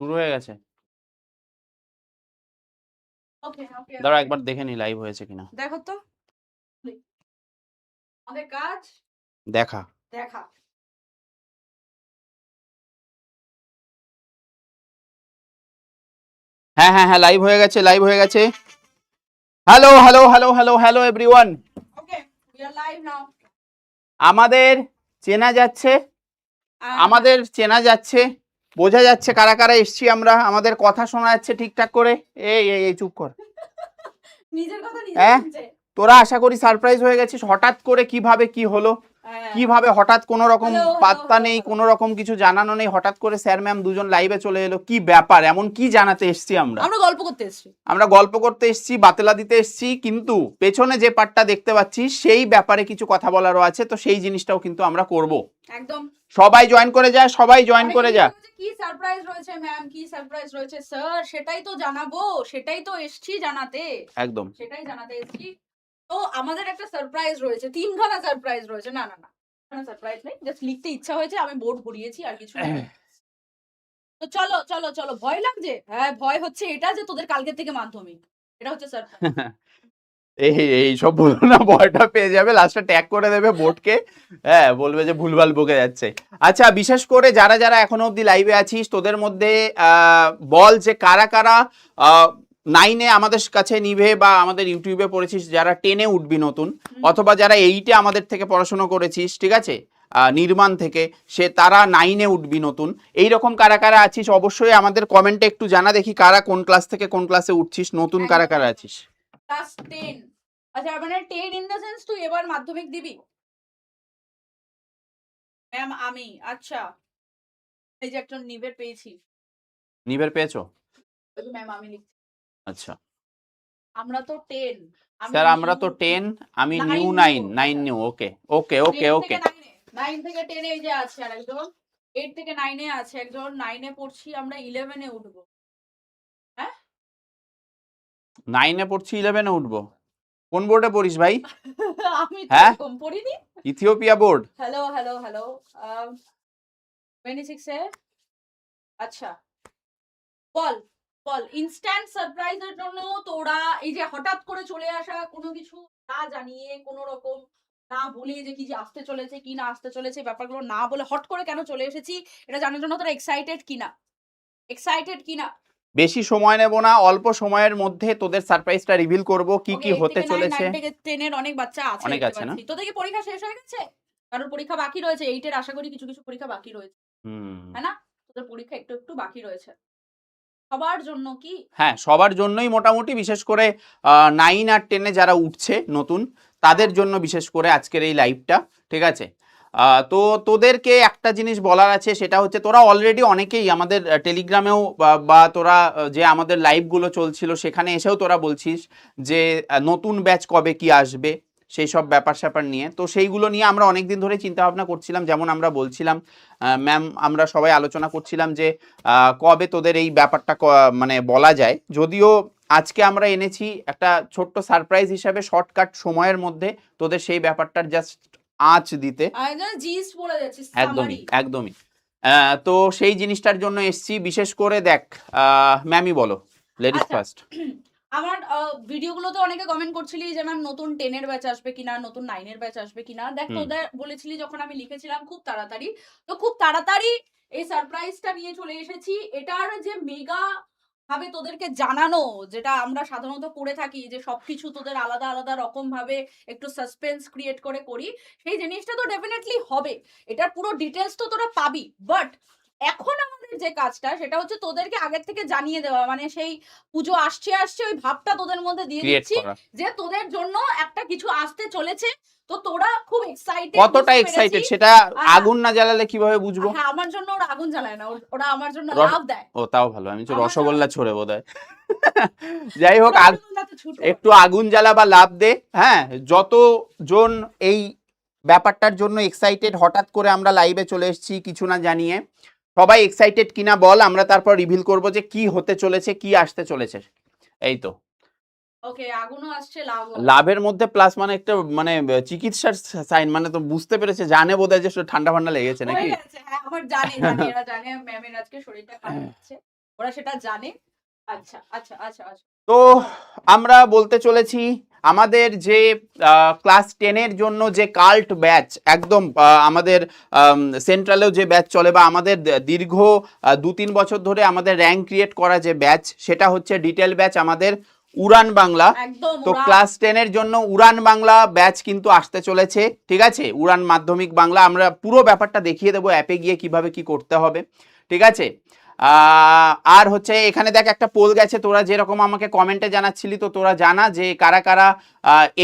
শুরু হয়ে গেছে? দাঁড়া একবার দেখে নি লাইভ হয়েছে কিনা। দেখো তো। আমাদের কাজ? দেখা। দেখা। হ্যাঁ হ্যাঁ হ্যাঁ লাইভ হয়ে গেছে লাইভ হয়ে গেছে। Hello hello hello hello hello everyone আমাদের চেনা যাচ্ছে? আমাদের চেনা যাচ্ছে? বোঝা যাচ্ছে কারা কারা এসছি আমরা আমাদের কথা শোনা যাচ্ছে ঠিকঠাক করে এই এই চুপ কর হ্যাঁ? তোরা আশা করি সারপ্রাইজ হয়ে গেছিস হঠাৎ করে কীভাবে কি হলো। কীভাবে হঠাৎ কোনো রকম পাত্তা নেই কোনো রকম কিছু জানানো নেই হঠাৎ করে স্যার ম্যাম দুজন লাইভে চলে এলো কি ব্যাপার এমন কি জানাতে এসছি আমরা? আমরা গল্প করতে এসেছি। আমরা গল্প করতে এসেছি বাতেলা দিতে এসেছি কিন্তু পেছনে যে পার্টটা দেখতে পাচ্ছি সেই ব্যাপারে কিছু কথা বলারও আছে তো সেই জিনিসটাও কিন্তু আমরা করব। একদম। সবাই জয়েন করে যায় সবাই জয়েন করে যা বলছে, কি সারপ্রাইজ রয়েছে ম্যাম কি সারপ্রাইজ রয়েছে? স্যার সেটাই তো জানাব সেটাই তো এসছি জানাতে। একদম। সেটাই জানাতে এসছি। তো আমাদের একটা সারপ্রাইজ রয়েছে। তিনখানা সারপ্রাইজ রয়েছে। না না না সারপ্রাইজ নেই। জাস্ট লিখতে ইচ্ছা হয়েছে, আমি বোর্ড ভরিয়েছি, আর কিছু। তো চলো চলো চলো, ভয় লাগছে? হ্যাঁ ভয় হচ্ছে এটা যে তোদের কালকে থেকে মাধ্যমিক। এটা হচ্ছে স্যার এই এই সব বলো না, ভয়টা পেয়ে যাবে। লাস্টে ট্যাগ করে দেবে বোর্ডকে হ্যাঁ বলবে যে ভুলভাল বকে যাচ্ছে। আচ্ছা বিশেষ করে যারা যারা এখনও অবধি লাইভে আছিস, তোদের মধ্যে বল যে কারা কারা নাইনে আমাদের কাছে নিভে বা আমাদের ইউটিউবে পড়েছিস যারা টেনে উঠবি নতুন অথবা যারা এইটে আমাদের থেকে পড়াশোনা করেছিস ঠিক আছে? নির্মাণ থেকে সে তারা নাইনে উঠবি নতুন। এই রকম কারা কারা আছিস অবশ্যই আমাদের কমেন্টে একটু জানা দেখি কারা কোন ক্লাস থেকে কোন ক্লাসে উঠছিস নতুন কারা কারা আছিস। ক্লাস টেন আচ্ছা মানে টেন ইন দ্য সেন্স তুই এবার মাধ্যমিক দিবি? ম্যাম আমি। আচ্ছা। এই যে একটা নিভের পেয়েছি। নিভের পেয়েছ? ম্যাম আমি লিখছি। আচ্ছা। আমরা তো টেন স্যার আমরা তো টেন আমি নিউ new, নাইন নাইন হ্যাঁ। New okay okay okay okay nine থেকে টেনে এই যে আছে আর একজন এইট থেকে নাইনে আছে একজন নাইনে পড়ছি আমরা ইলেভেনে উঠবো। নাইনে পড়ছি ইলেভেনে উঠবো। কোন বোর্ডে পড়িস ভাই? আমি তো হ্যাঁ? এরকম পড়িনি। Ethiopia board hello hello hello twenty সিক্সে আচ্ছা। বল। বল ইনস্ট্যান্ট সারপ্রাইজের জন্য তোরা এই যে হঠাৎ করে চলে আসা কোনো কিছু না জানিয়ে কোনো রকম না বলে যে কি যে আসতে চলেছে কি না আসতে চলেছে ব্যাপারগুলো না বলে হট করে কেন চলে এসেছি এটা জানার জন্য তোরা এক্সাইটেড কিনা? এক্সাইটেড কিনা? বেশি সময় নেব না অল্প সময়ের মধ্যে তোদের সারপ্রাইজটা রিভিল করব কি কি হতে চলেছে। টেনের অনেক বাচ্চা আছে অনেক আছে না? তোদের কি পরীক্ষা শেষ হয়ে গেছে? কারণ পরীক্ষা বাকি রয়েছে? এইটের আশা করি কিছু কিছু পরীক্ষা বাকি রয়েছে। হুম। হ্যাঁ না? তোদের পরীক্ষা একটু একটু বাকি রয়েছে। হ্যাঁ সবার জন্যই মোটামুটি বিশেষ করে নাইন আর টেনে যারা উঠছে নতুন, তাদের জন্য বিশেষ করে আজকের এই লাইভটা ঠিক আছে? তো তোদেরকে একটা জিনিস বলার আছে, সেটা হচ্ছে তোরা অলরেডি অনেকেই আমাদের টেলিগ্রামেও বা তোরা যে আমাদের লাইভগুলো চলছিল, সেখানে এসেও তোরা বলছিস যে নতুন ব্যাচ কবে কি আসবে? সেই সব ব্যাপার স্যাপার নিয়ে। তো সেইগুলো নিয়ে আমরা অনেক দিন ধরে চিন্তা ভাবনা করছিলাম। যেমন আমরা বলছিলাম ম্যাম আমরা সবাই আলোচনা করছিলাম যে কবে তোদের এই ব্যাপারটা মানে বলা যায়। যদিও আজকে আমরা এনেছি একটা ছোট্ট সারপ্রাইজ হিসাবে শর্টকাট সময়ের মধ্যে তোদের সেই ব্যাপারটার জাস্ট আঁচ দিতে। একদমই একদমই। তো সেই জিনিসটার জন্য এসছি। বিশেষ করে দেখ ম্যামই বলো লেডিস আচ্ছা। ফার্স্ট আমার ভিডিওগুলোতে অনেকে কমেন্ট করছিলি যে ম্যাম নতুন টেনের ব্যাচ আসবে কিনা? নতুন নাইনের ব্যাচ আসবে কিনা? দেখ তোদের বলেছিলি যখন আমি লিখেছিলাম খুব তাড়াতাড়ি। তো খুব তাড়াতাড়ি এই সারপ্রাইজটা নিয়ে চলে এসেছি। এটার যে মেগা ভাবে তোদেরকে জানানো যেটা আমরা সাধারণত করে থাকি যে সবকিছু তোদের আলাদা আলাদা রকম ভাবে একটু সাসপেন্স ক্রিয়েট করে করি সেই জিনিসটা তো ডেফিনেটলি হবে। এটার পুরো ডিটেলস তো তোরা পাবি বাট এখন আমাদের যে কাজটা সেটা হচ্ছে তোদেরকে আগের থেকে জানিয়ে দেওয়া। মানে সেই পুজো আসছে আসছে ওই ভাবটা তোদের মধ্যে দিয়ে দিচ্ছি যে তোদের জন্য একটা কিছু আসতে চলেছে। তো তোরা খুব এক্সাইটেড কতটা এক্সাইটেড সেটা আগুন না জ্বালালে কীভাবে বুঝব? হ্যাঁ আমার জন্য ওরা আগুন জ্বালায় না ওরা আমার জন্য লাভ দেয়। ও তাও ভালো। আমি তো রসগোল্লা ছড়ে বোধ যাই হোক। একটু আগুন জ্বালা বা লাভ দে হ্যাঁ? যতজন এই ব্যাপারটার জন্য এক্সাইটেড হঠাৎ করে আমরা লাইভে চলে এসেছি কিছু না জানিয়ে। সবাই এক্সাইটেড কিনা বল আমরা তারপর রিভিল করব যে কি হতে চলেছে কি আসতে চলেছে। এই তো। ওকে আগুনও আসছে লাভ লাভের মধ্যে প্লাস মানে একটা মানে চিকিৎসার সাইন মানে তো বুঝতে পেরেছে জানে বোধহয় যে ঠান্ডা ফান্ডা লেগেছে নাকি? হ্যাঁ আমার জানে জানে এরা জানে ম্যামের আজকে শরীরটা খারাপ হচ্ছে। ওরা সেটা জানে। আচ্ছা আচ্ছা আচ্ছা আচ্ছা। তো আমরা বলতে চলেছি আমাদের যে ক্লাস টেনের জন্য যে কাল্ট ব্যাচ একদম আমাদের সেন্ট্রালেও যে ব্যাচ চলে বা আমাদের দীর্ঘ দু তিন বছর ধরে আমাদের র্যাঙ্ক ক্রিয়েট করা যে ব্যাচ সেটা হচ্ছে ডিটেল ব্যাচ আমাদের উড়ান বাংলা। তো ক্লাস টেনের জন্য উড়ান বাংলা ব্যাচ কিন্তু আসতে চলেছে ঠিক আছে? উড়ান মাধ্যমিক বাংলা আমরা পুরো ব্যাপারটা দেখিয়ে দেবো অ্যাপে গিয়ে কীভাবে কি করতে হবে ঠিক আছে? আর হচ্ছে এখানে দেখ একটা পোল গেছে, তোরা যেরকম আমাকে কমেন্টে জানাচ্ছিলি, তো তোরা জানা যে কারা কারা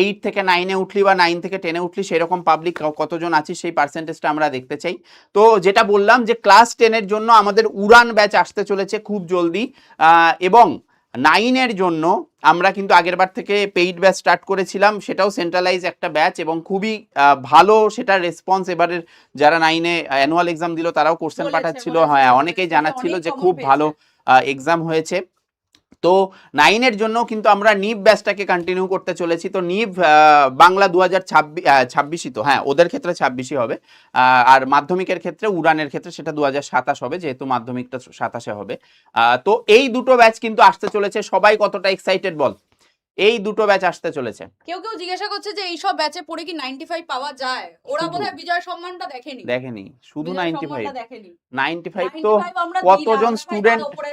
এইট থেকে নাইনে উঠলি বা নাইন থেকে টেনে উঠলি, সেরকম পাবলিক কতজন আছিস সেই পার্সেন্টেজটা আমরা দেখতে চাই। তো যেটা বললাম যে ক্লাস টেনের জন্য আমাদের উড়ান ব্যাচ আসতে চলেছে খুব জলদি এবং নাইনের জন্য আমরা কিন্তু আগেরবার থেকে পেইড ব্যাচ স্টার্ট করেছিলাম সেটাও সেন্ট্রালাইজ একটা ব্যাচ এবং খুবই ভালো সেটা রেসপন্স এবারের যারা নাইনে অ্যানুয়াল এক্সাম দিল তারাও কোশ্চেন পাঠাচ্ছিল। হ্যাঁ অনেকেই জানাচ্ছিল যে খুব ভালো এক্সাম হয়েছে। তো নাইনের জন্য কিন্তু আমরা নিভ ব্যাচটাকে কন্টিনিউ করতে চলেছি। তো নিভ বাংলা দু হাজার ছাব্বিশই তো হ্যাঁ ওদের ক্ষেত্রে ছাব্বিশই হবে। আর মাধ্যমিকের ক্ষেত্রে, উড়ানের ক্ষেত্রে সেটা দু সাতাশ হবে, যেহেতু মাধ্যমিকটা সাতাশে হবে। তো এই দুটো ব্যাচ কিন্তু আসতে চলেছে। সবাই কতটা এক্সাইটেড বল? এই দুটো ব্যাচ আসতে চলেছে। কেউ কেউ জিজ্ঞাসা করছে যে এইসব ব্যাচে পড়ে কি 95 পাওয়া যায়? ওরা। বোধহয় বিজয় সম্মানটা দেখেনি। দেখেনি শুধু বিজয় নাইনটি ফাইভ সম্মানটা দেখেনি। নাইনটি ফাইভ তো 95 আমরা দিই না, কতজন করি।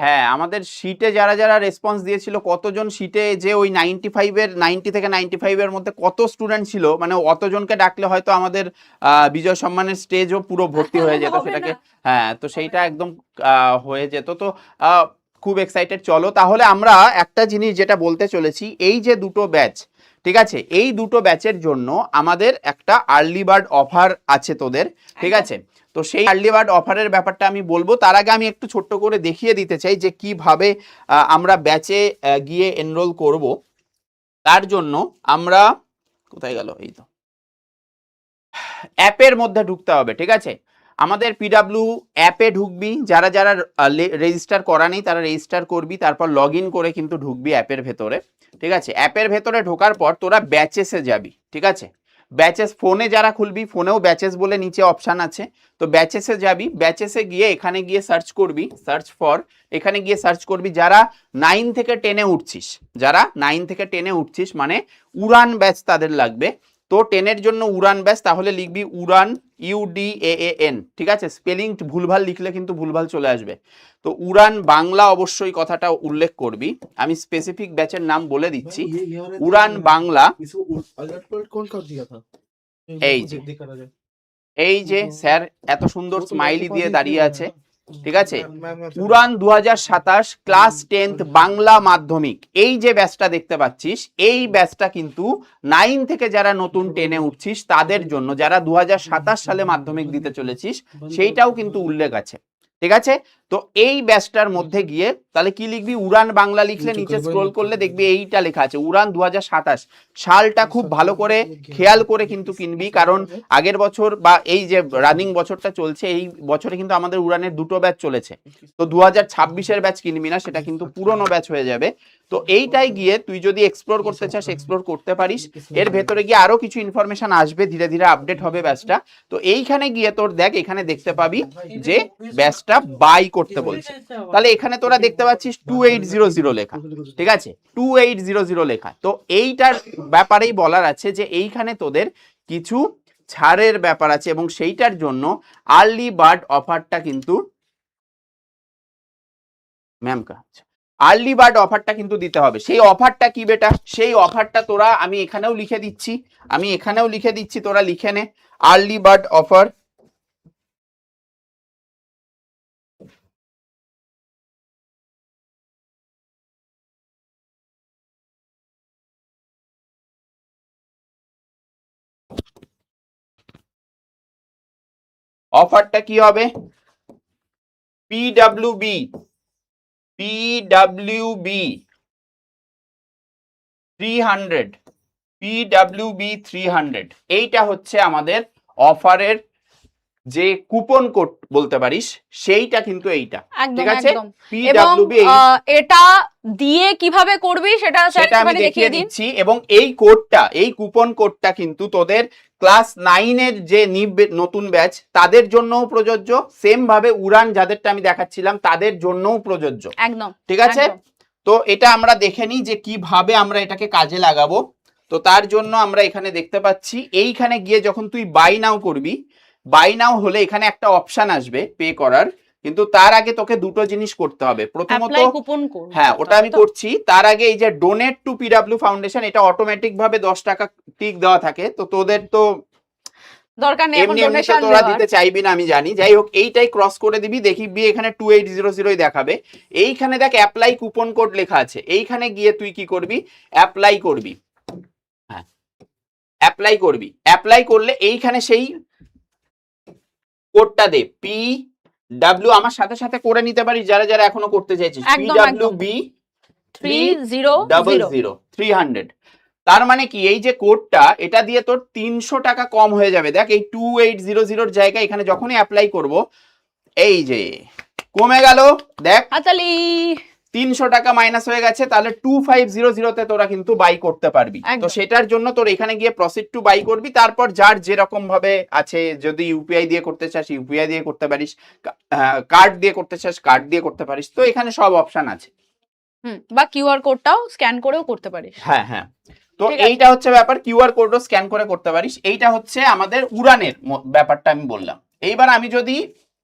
হ্যাঁ আমাদের শীটে যারা যারা রেসপন্স দিয়েছিল কতজন শীটে যে ওই নাইনটি ফাইভের নাইনটি থেকে নাইনটি ফাইভের মধ্যে কত স্টুডেন্ট ছিল মানে অতজনকে ডাকলে হয়তো আমাদের আহ, বিজয় সম্মানের স্টেজও পুরো ভর্তি হয়ে যেত সেটাকে হ্যাঁ তো সেইটা একদম আহ, হয়ে যেত। তো আহ, খুব এক্সাইটেড চলো। তাহলে আমরা একটা জিনিস যেটা বলতে চলেছি এই যে দুটো ব্যাচ ঠিক আছে? এই দুটো ব্যাচের জন্য আমাদের একটা আর্লি বার্ড অফার আছে তোদের ঠিক আছে? তো সেই আর্লি বার্ড অফারের ব্যাপারটা আমি বলব। তার আগে আমি একটু ছোট্ট করে দেখিয়ে দিতে চাই যে কীভাবে আমরা ব্যাচে গিয়ে এনরোল করব। তার জন্য আমরা কোথায় গেল? এই তো। অ্যাপের মধ্যে ঢুকতে হবে ঠিক আছে? আমাদের পিডাব্লিউ অ্যাপে ঢুকবি, যারা যারা রেজিস্টার করা নেই, তারা রেজিস্টার করবি, তারপর লগ করে কিন্তু ঢুকবি অ্যাপের ভেতরে, ঠিক আছে? অ্যাপের ভেতরে ঢোকার পর তোরা ব্যাচেসে যাবি, ঠিক আছে? ব্যাচেস ফোনে যারা খুলবি ফোনেও ব্যাচেস বলে নিচে অপশান আছে, তো ব্যাচেসে যাবি ব্যাচেসে গিয়ে এখানে গিয়ে সার্চ করবি সার্চ ফর এখানে গিয়ে সার্চ করবি যারা নাইন থেকে টেনে উঠছিস, যারা নাইন থেকে টেনে উঠছিস মানে উড়ান ব্যাচ তাদের লাগবে তো টেনের জন্য উড়ান ব্যাস তাহলে লিখবি উড়ান ইউডি এ এন ঠিক আছে? স্পেলিং ভুলভাল লিখলে কিন্তু ভুলভাল চলে আসবে। তো উড়ান বাংলা অবশ্যই কথাটা উল্লেখ করবি। আমি স্পেসিফিক ব্যাচের নাম বলে দিচ্ছি। উড়ান বাংলা। এই যে। এই যে স্যার এত সুন্দর স্মাইলি দিয়ে দাঁড়িয়ে আছে। ঠিক আছে? পুরান দু হাজার সাতাশ ক্লাস টেন্থ বাংলা মাধ্যমিক। এই যে ব্যাচটা দেখতে পাচ্ছিস এই ব্যাচটা কিন্তু নাইন থেকে যারা নতুন টেনে উঠছিস তাদের জন্য যারা দু হাজার সাতাশ সালে মাধ্যমিক দিতে চলেছিস সেইটাও কিন্তু উল্লেখ আছে। ঠিক আছে? তো এই ব্যাচটার মধ্যে গিয়ে তাহলে কি লিখবি? উড়ান বাংলা লিখলে নিচে স্ক্রোল করলে দেখবি এইটা লেখা আছে। উড়ান দু সালটা খুব ভালো করে খেয়াল করে কিন্তু কিনবি কারণ আগের বছর বা এই যে রানিং বছরটা চলছে এই বছরে কিন্তু আমাদের উড়ানের দুটো ব্যাচ চলেছে। তো দু হাজার ছাব্বিশের ব্যাচ কিনবি না সেটা কিন্তু পুরনো ব্যাচ হয়ে যাবে। তো এইটাই গিয়ে তুই যদি এক্সপ্লোর করতে চাস এক্সপ্লোর করতে পারিস। এর ভেতরে গিয়ে আরও কিছু ইনফরমেশন আসবে ধীরে ধীরে আপডেট হবে ব্যাচটা। তো এইখানে গিয়ে তোর দেখ এখানে দেখতে পাবি যে ব্যাচটা বাই করতে বলছে। তাহলে এখানে তোরা দেখতে পাচ্ছিস টু এইট জিরো জিরো লেখা। ঠিক আছে? টু এইট জিরো জিরো লেখা। তো এইটার ব্যাপারেই বলার আছে যে এইখানে তোদের কিছু ছাড়ের ব্যাপার আছে এবং সেইটার জন্য আর্লি বার্ড অফারটা কিন্তু ম্যাম কাজ আর্লি বার্ড অফারটা কিন্তু দিতে হবে। সেই অফারটা কি বেটা? সেই অফারটা তোরা আমি এখানেও লিখে দিচ্ছি। আমি এখানেও লিখে দিচ্ছি তোরা লিখে নে। আর্লি বার্ড অফার অফারটা কি হবে? PWB PWB three hundred PWB three hundred এইটা হচ্ছে আমাদের অফারের যে কুপন কোড বলতে পারিস সেইটা কিন্তু এইটা। ঠিক আছে? পিডাব্লিউবি এটা দিয়ে কীভাবে করবি সেটা সেটা আমি দেখিয়ে দিচ্ছি। এবং এই কোডটা এই কুপন কোডটা কিন্তু তোদের ক্লাস নাইনের যে নিব নতুন ব্যাচ তাদের জন্যও প্রযোজ্য। সেম ভাবে উড়ান যাদেরটা আমি দেখাচ্ছিলাম তাদের জন্যও প্রযোজ্য। একদম ঠিক আছে? তো এটা আমরা দেখে নিই যে কীভাবে আমরা এটাকে কাজে লাগাবো। তো তার জন্য আমরা এখানে দেখতে পাচ্ছি এইখানে গিয়ে যখন তুই বাই নাও করবি বাই নাও হলে এখানে একটা অপশান আসবে পে করার। কিন্তু তার আগে তোকে দুটো জিনিস করতে হবে। প্রথমত হ্যাঁ ওটা আমি করছি। তার আগে এই যে ডোনেট টু পিডাব্লিউ ফাউন্ডেশন এটা অটোমেটিক ভাবে দশ টাকা টিক দেওয়া থাকে। তো তোদের তো দরকার নেই এখন ডোনেশন তোরা দিতে চাইবি না আমি জানি। যাই হোক এইটাই ক্রস করে দিবি এখানে টু এইট জিরো জিরোই দেখাবে। এইখানে দেখ অ্যাপ্লাই কুপন কোড লেখা আছে। এইখানে গিয়ে তুই কি করবি? অ্যাপ্লাই করবি। হ্যাঁ অ্যাপ্লাই করবি। অ্যাপ্লাই করলে এইখানে সেই কোডটা দে পি ডাব্লিউ আমার সাথে সাথে করে নিতে পারি যারা যারা এখনও করতে চাইছে। W B three zero double zero zero three hundred তার মানে কি এই যে কোডটা এটা দিয়ে তোর তিনশো টাকা কম হয়ে যাবে। দেখ এই টু এইট জিরো জিরোর জায়গায় এখানে যখনই অ্যাপ্লাই করব এই যে কমে গেল। দেখ। হাতালি। তিনশো টাকা মাইনাস হয়ে গেছে তাহলে টু ফাইভ জিরো জিরোতে তোরা কিন্তু বাই করতে পারবি। তো সেটার জন্য তোর এখানে গিয়ে প্রসিড টু বাই করবি তারপর যার যেরকম ভাবে আছে যদি ইউপিআই দিয়ে করতে চাস ইউপিআই দিয়ে করতে পারিস কার্ড দিয়ে করতে চাস কার্ড দিয়ে করতে পারিস তো এখানে সব অপশন আছে। হুম বা কিউআর কোডটাও স্ক্যান করেও করতে পারিস। হ্যাঁ হ্যাঁ। তো এইটা হচ্ছে ব্যাপার কিউআর কোডও স্ক্যান করে করতে পারিস। এইটা হচ্ছে আমাদের উড়ানের ব্যাপারটা আমি বললাম। এইবার আমি যদি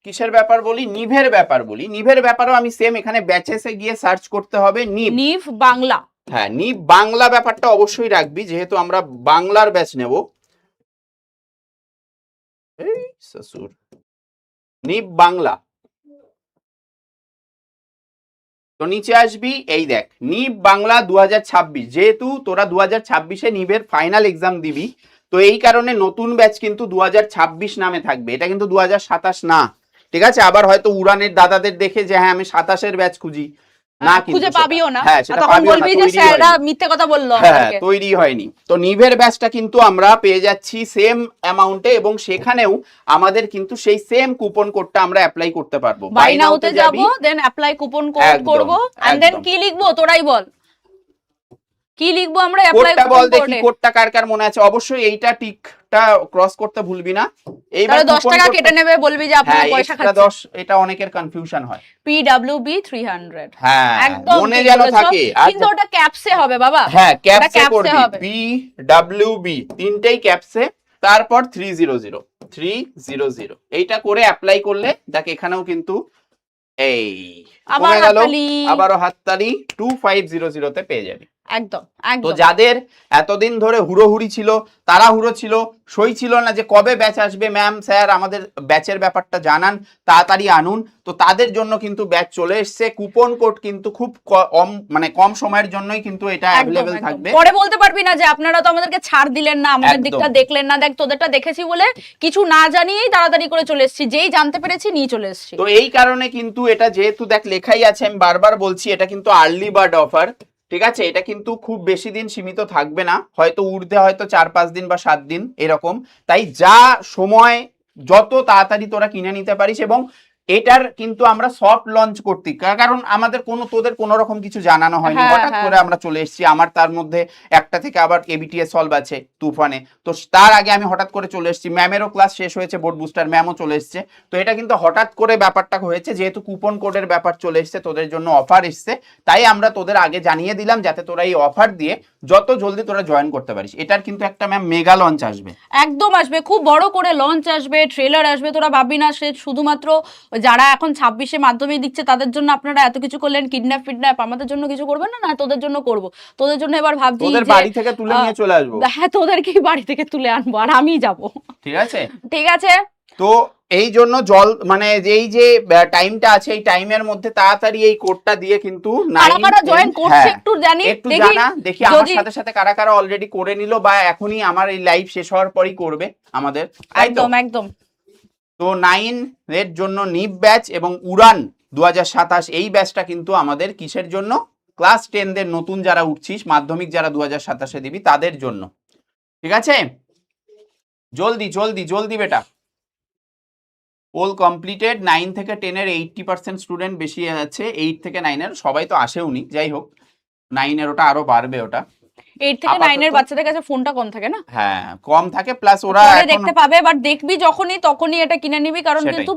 কিসের ব্যাপার বলি? নিভের ব্যাপার বলি। নিভের ব্যাপারও আমি সেম এখানে ব্যাচেসে গিয়ে সার্চ করতে হবে। নিভ। নিভ বাংলা। হ্যাঁ নিভ বাংলা ব্যাপারটা অবশ্যই রাখবি যেহেতু আমরা বাংলার ব্যাচ নেব। এই শ্বশুর। নিভ বাংলা। তো নিচে আসবি এই দেখ নিব বাংলা দু হাজার ছাব্বিশ। যেহেতু তোরা দু হাজার ছাব্বিশে নিবের ফাইনাল এক্সাম দিবি তো এই কারণে নতুন ব্যাচ কিন্তু দু হাজার ছাব্বিশ নামে থাকবে। এটা কিন্তু দু হাজার সাতাশ না। ঠিক আছে? আবার হয়তো উড়ানের দাদাদের দেখে যে হ্যাঁ আমি সাতাশের ব্যাচ খুঁজি। না খুঁজে পাবিও না। হ্যাঁ সেটা তখন বলবি যে স্যাররা মিথ্যে কথা বলল হ্যাঁ তৈরি হয়নি। তো নিভের ব্যাচটা কিন্তু আমরা পেয়ে যাচ্ছি সেম অ্যামাউন্টে এবং সেখানেও আমাদের কিন্তু সেই সেম কুপন কোডটা আমরা অ্যাপ্লাই করতে পারব। বাই নাওতে তে যাব। দেন অ্যাপ্লাই কুপন কোড একদম, করব এন্ড দেন কি লিখব তোরাই বল। কি লিখব আমরা? অ্যাপ্লাই কোডটা বল দেখি কোডটা কার কার মনে আছে? অবশ্যই এইটা টিকটা ক্রস করতে ভুলবি না। এইবার তাহলে 10 টাকা কেটে নেবে বলবি যে আপনার হ্যাঁ পয়সা এক্সট্রা খাচ্ছে 10 এটা অনেকের কনফিউশন হয়। পিডব্লিউবি 300 হ্যাঁ একদম মনে যেন থাকে কিন্তু ওটা ক্যাপসে হবে বাবা। হ্যাঁ ক্যাপসে করবি বি তিনটেই ক্যাপসে তারপর three zero zero three zero zero এইটা করে অ্যাপ্লাই করলে দেখ এখানেও কিন্তু এই আবার হাততালি। আবারও হাততালি টু ফাইভ জিরো জিরোতে পেয়ে যাবি। একদম তো একদম। যাদের এতদিন ধরে হুড়োহুড়ি ছিল তারা হুড়ো ছিল সই ছিল না যে কবে ব্যাচ আসবে। ম্যাম স্যার আমাদের ব্যাচের ব্যাপারটা জানান তাড়াতাড়ি আনুন। তো তাদের জন্য কিন্তু ব্যাচ চলে এসছে। কুপন কোড কিন্তু খুব কম মানে কম সময়ের জন্যই কিন্তু এটা অ্যাভেলেবেল থাকবে। পরে বলতে পারবি না যে আপনারা তো আমাদেরকে ছাড় দিলেন না আমাদের দিকটা দেখলেন না। দেখ তোদেরটা দেখেছি বলে কিছু না জানিয়েই তাড়াতাড়ি করে চলে এসেছি। যেই জানতে পেরেছি নিয়ে চলে এসেছি। তো এই কারণে কিন্তু এটা যেহেতু দেখ লেখাই আছে আমি বারবার বলছি এটা কিন্তু আর্লি বার্ড অফার ঠিক আছে? এটা কিন্তু খুব বেশি দিন সীমিত থাকবে না। হয়তো উর্ধে হয়তো চার, পাঁচ দিন বা সাত দিন এরকম। তাই যা সময়, যত তাড়াতাড়ি তোরা কিনে নিতে পারিস এবং এটার কিন্তু আমরা সফট লঞ্চ করতে কারণ আমাদের কোনো তোদের কোনো রকম কিছু জানানো হয়নি। হ্যাঁ, হঠাৎ হ্যাঁ। করে আমরা চলে এসেছি। আমার তার মধ্যে একটা থেকে আবার এবিটিএস সলভ আছে তুফানে। তো তার আগে আমি হঠাৎ করে চলে এসেছি। ম্যামেরও ক্লাস শেষ হয়েছে বোর্ড বুস্টার ম্যামও চলে এসেছে। তো এটা কিন্তু হঠাৎ করে ব্যাপারটা হয়েছে যেহেতু কুপন কোডের ব্যাপার চলে এসেছে তোদের জন্য অফার এসছে। তাই আমরা তোদের আগে জানিয়ে দিলাম যাতে তোরা এই অফার দিয়ে যত জলদি তোরা জয়েন করতে পারিস। এটার কিন্তু একটা ম্যাম মেগা লঞ্চ আসবে। একদম আসবে। খুব বড় করে লঞ্চ আসবে ট্রেলার আসবে তোরা ভাববি না সে শুধুমাত্র যারা এখন ছাব্বিশে মাধ্যমিক দিচ্ছে তাদের জন্য আপনারা এত কিছু করলেন কিডন্যাপ ফিডন্যাপ আমাদের জন্য কিছু করবেন না? না তোদের জন্য করব। তোদের জন্য এবার ভাবছি তোদের বাড়ি থেকে তুলে নিয়ে চলে আসব। হ্যাঁ তোদেরকেই বাড়ি থেকে তুলে আনব আর আমি যাব। ঠিক আছে? ঠিক আছে? তো এই জন্য জল মানে এই যে টাইমটা আছে এই টাইমের মধ্যে তাড়াতাড়ি এই কোডটা দিয়ে কিন্তু জয়েন ten, করছে হ্যাঁ, একটু জানি একটু দেখি জানা দেখি আমার সাথে সাথে কারা কারা অলরেডি করে নিল বা এখনই আমার এই লাইভ শেষ হওয়ার পরই করবে আমাদের। একদম একদম। তো নাইন এর জন্য নিপ ব্যাচ এবং উড়ান দু এই ব্যাচটা কিন্তু আমাদের কিসের জন্য? ক্লাস টেনদের নতুন যারা উঠছিস, মাধ্যমিক যারা দু হাজার সাতাশে দিবি, তাদের জন্য। ঠিক আছে? জলদি জলদি জলদি বেটা। পোল কমপ্লিটেড নাইন থেকে টেনের এইটটি পার্সেন্ট স্টুডেন্ট বেশি আছে এইট থেকে নাইনের সবাই তো আসেওনি, যাই হোক। নাইনের ওটা আরও বাড়বে ওটা। এইট থেকে আপাতত- নাইনের বাচ্চাদের কাছে ফোনটা কম থাকে না? হ্যাঁ কম থাকে প্লাস ওরা এখন দেখতে পাবে বাট দেখবি যখনই তখনই এটা কিনে নিবি কারণ কিন্তু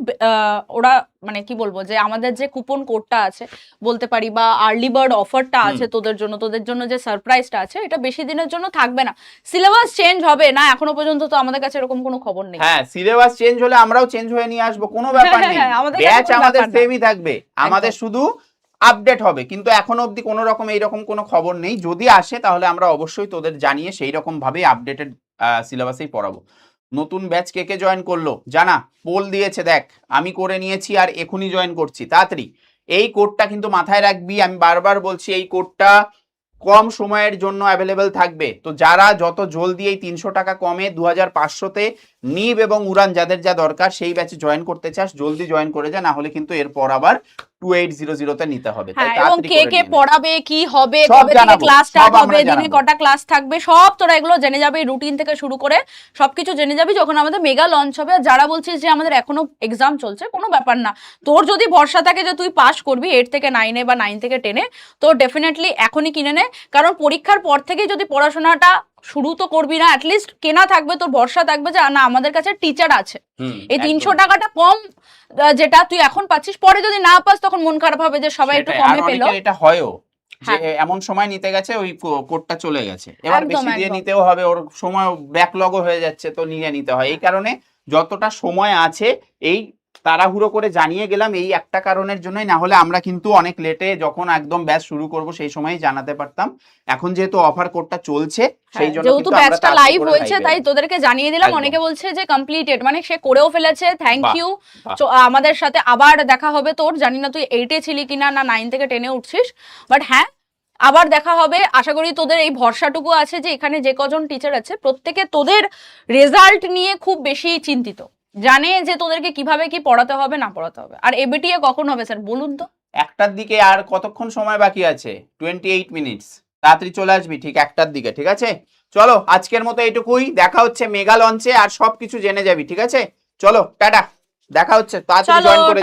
ওরা মানে কি বলব যে আমাদের যে কুপন কোডটা আছে বলতে পারি বা আর্লি বার্ড অফারটা আছে তোদের জন্য তোদের জন্য যে সারপ্রাইজটা আছে এটা বেশি দিনের জন্য থাকবে না। সিলেবাস চেঞ্জ হবে না এখনও পর্যন্ত তো আমাদের কাছে এরকম কোনো খবর নেই। হ্যাঁ সিলেবাস চেঞ্জ হলে আমরাও চেঞ্জ হয়ে নিয়ে আসব কোনো ব্যাপার নেই। হ্যাঁ, ব্যাচ আমাদের সেমই থাকবে। আমাদের শুধু আপডেট হবে। কিন্তু এখনও অবধি কোনো রকম এইরকম কোনো খবর নেই। যদি আসে, তাহলে আমরা অবশ্যই তোদের জানিয়ে সেই রকম ভাবে আপডেটেড সিলেবাসেই পড়াবো। নতুন ব্যাচ কে কে জয়েন করল? জানা পোল দিয়েছে, দেখ। আমি করে নিয়েছি আর এখনই জয়েন করছি। তাড়াতাড়ি। এই কোডটা কিন্তু মাথায় রাখবি। আমি বারবার বলছি, এই কোডটা কম সময়ের জন্য অ্যাভেলেবেল থাকবে। তো যারা যত জলদি এই তিনশো টাকা কমে দু হাজার পাঁচশোতে নিব এবং উড়ান, যাদের যা দরকার, সেই ব্যাচে জয়েন করতে চাস, জলদি জয়েন করে যা না হলে কিন্তু এরপর আবার টু এইট জিরো জিরোতে নিতে হবে তাই হ্যাঁ এবং কে কে পড়াবে কি হবে কবে থেকে ক্লাস স্টার্ট হবে দিনে কটা ক্লাস থাকবে সব তোরা এগুলো জেনে যাবে রুটিন থেকে শুরু করে সবকিছু জেনে যাবি যখন আমাদের মেগা লঞ্চ হবে। আর যারা বলছিস যে আমাদের এখনও এক্সাম চলছে কোনো ব্যাপার না। তোর যদি ভরসা থাকে যে তুই পাস করবি এইট থেকে নাইনে বা নাইন থেকে টেনে তো ডেফিনেটলি এখনই কিনে নে। কারণ পরীক্ষার পর থেকেই যদি পড়াশোনাটা শুরু তো করবি না অ্যাটলিস্ট কেনা থাকবে তোর ভরসা থাকবে যে না আমাদের কাছে টিচার আছে। এই তিনশো টাকাটা কম যেটা তুই এখন পাচ্ছিস পরে যদি না পাস তখন মন খারাপ হবে যে সবাই একটু কমে পেল। এটা হয়ও যে হ্যাঁ। এমন সময় নিতে গেছে ওই কোডটা চলে গেছে। এবার বেশি দিয়ে নিতেও হবে ওর সময় ব্যাকলগও হয়ে যাচ্ছে তো নিয়ে নিতে হয়। এই কারণে যতটা সময় আছে এই তাড়াহুড়ো করে জানিয়ে গেলাম এই একটা কারণের জন্যই না হলে আমরা কিন্তু অনেক লেটে যখন একদম ব্যাচ শুরু করব সেই সময় জানাতে পারতাম। এখন যেহেতু অফার কোডটা চলছে সেই হ্যাঁ, জন্য যেহেতু ব্যাচটা লাইভ হয়েছে তাই তোদেরকে জানিয়ে দিলাম অনেকে বলছে যে কমপ্লিটেড মানে সে করেও ফেলেছে থ্যাংক ইউ আমাদের সাথে আবার দেখা হবে তোর জানি না তুই এইটে ছিলি কিনা না নাইন থেকে টেনে উঠছিস বাট হ্যাঁ আবার দেখা হবে। আশা করি তোদের এই ভরসাটুকু আছে যে এখানে যে কজন টিচার আছে প্রত্যেকে তোদের রেজাল্ট নিয়ে খুব বেশি চিন্তিত। জানে যে তোদেরকে কীভাবে কি পড়াতে হবে না পড়াতে হবে। আর এবিটিএ কখন হবে স্যার? বলুন তো। একটার দিকে আর কতক্ষণ সময় বাকি আছে? টোয়েন্টি এইট মিনিটস তাড়াতাড়ি চলে আসবি ঠিক একটার দিকে ঠিক আছে? চলো আজকের মতো এইটুকুই। দেখা হচ্ছে মেগা লঞ্চে আর সবকিছু জেনে যাবি ঠিক আছে? চলো টাটা। দেখা হচ্ছে। তাড়াতাড়ি জয়েন করে